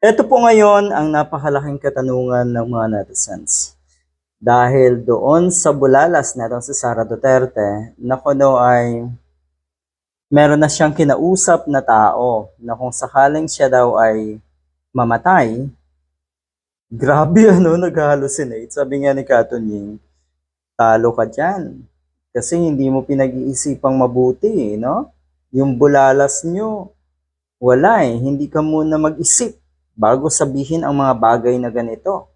Ito po ngayon ang napakalaking katanungan ng mga netizens. Dahil doon sa bulalas na si Sara Duterte, na kuno ay meron na siyang kinausap na tao na kung sakaling siya daw ay mamatay, grabe ano, nag-hallucinate. Sabi nga ni Katunying, talo ka dyan. Kasi hindi mo pinag-iisipang mabuti, no? Yung bulalas nyo, wala eh. Hindi ka muna mag-isip bago sabihin ang mga bagay na ganito.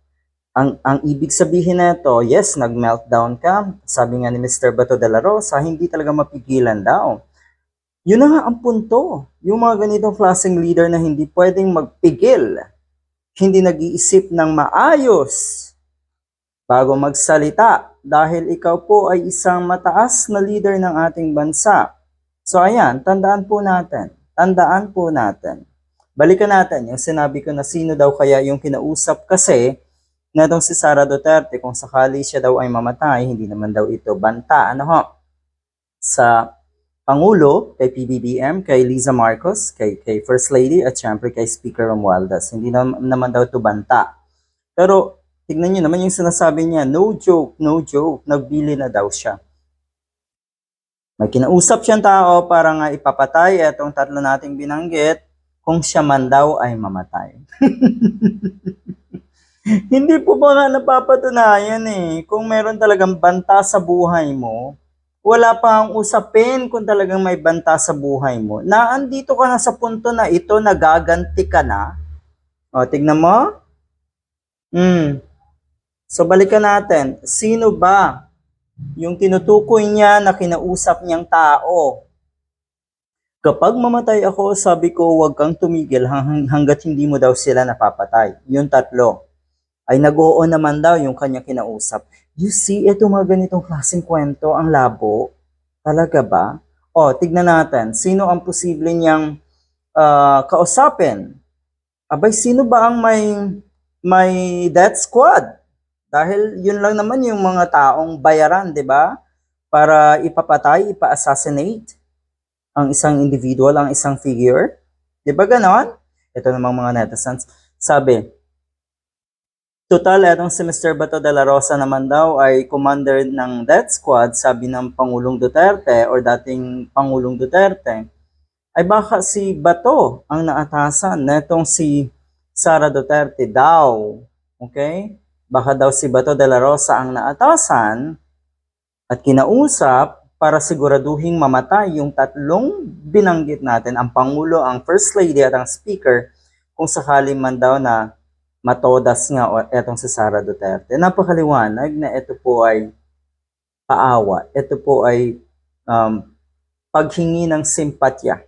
Ang, ang ibig sabihin na ito, yes, nag-meltdown ka. Sabi nga ni Mr. Bato de la Rosa, hindi talaga mapigilan daw. Yun na nga ang punto. Yung mga ganitong klaseng leader na hindi pwedeng magpigil, hindi nag-iisip ng maayos bago magsalita dahil ikaw po ay isang mataas na leader ng ating bansa. So ayan, tandaan po natin. Tandaan po natin. Balikan natin yung sinabi ko na sino daw kaya yung kinausap kasi na itong si Sara Duterte kung sakali siya daw ay mamatay, hindi naman daw ito banta. Ano ho? Sa Pangulo, kay PBBM, kay Liza Marcos, kay, kay First Lady, at syempre kay Speaker Romualdez. Hindi nam- naman daw ito banta. Pero tignan nyo naman yung sinasabi niya, no joke, no joke, nagbili na daw siya. May kinausap siyang tao para nga ipapatay itong tatlo nating binanggit kung siya man daw ay mamatay. Hindi po ba napapatunayan eh, kung meron talagang banta sa buhay mo, wala pa ang usapin kung talagang may banta sa buhay mo. Naandito ka na sa punto na ito, nagaganti ka na. O, tignan mo. Hmm. So, balikan natin. Sino ba yung tinutukoy niya na kinausap niyang tao? Kapag mamatay ako, sabi ko, huwag kang tumigil hang- hanggat hindi mo daw sila napapatay. Yung tatlo. Ay nag-oo naman daw yung kanya kinausap. You see, ito mga ganitong klaseng kwento, ang labo. Talaga ba? O, tignan natin. Sino ang posible niyang ah, kausapin? Abay, sino ba ang may, may death squad? Dahil yun lang naman yung mga taong bayaran, di ba? Para ipapatay, ipa-assassinate ang isang individual, ang isang figure. Di ba ganon? Ito namang mga netizens. Sabi, Total, etong si Mr. Bato de la Rosa naman daw ay commander ng death squad, sabi ng Pangulong Duterte or dating Pangulong Duterte. Ay baka si Bato ang naatasan netong si Sara Duterte daw. Okay? Baka daw si Bato de la Rosa ang naatasan at kinausap para siguraduhing mamatay yung tatlong binanggit natin, ang Pangulo, ang First Lady at ang Speaker, kung sakali man daw na matodas nga o etong si Sara Duterte. Napakaliwanag na ito po ay paawa. Ito po ay um, paghingi ng simpatya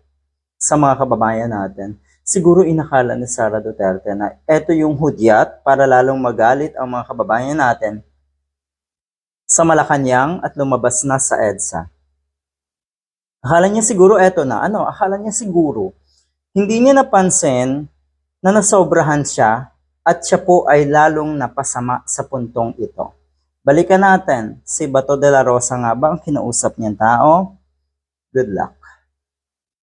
sa mga kababayan natin. Siguro inakala ni Sara Duterte na ito yung hudyat para lalong magalit ang mga kababayan natin sa Malacanang at lumabas na sa EDSA. Akala niya siguro eto na, ano, akala niya siguro, hindi niya napansin na nasobrahan siya at siya po ay lalong napasama sa puntong ito. Balikan natin, si Bato de la Rosa nga ba ang kinausap niyang tao? Good luck.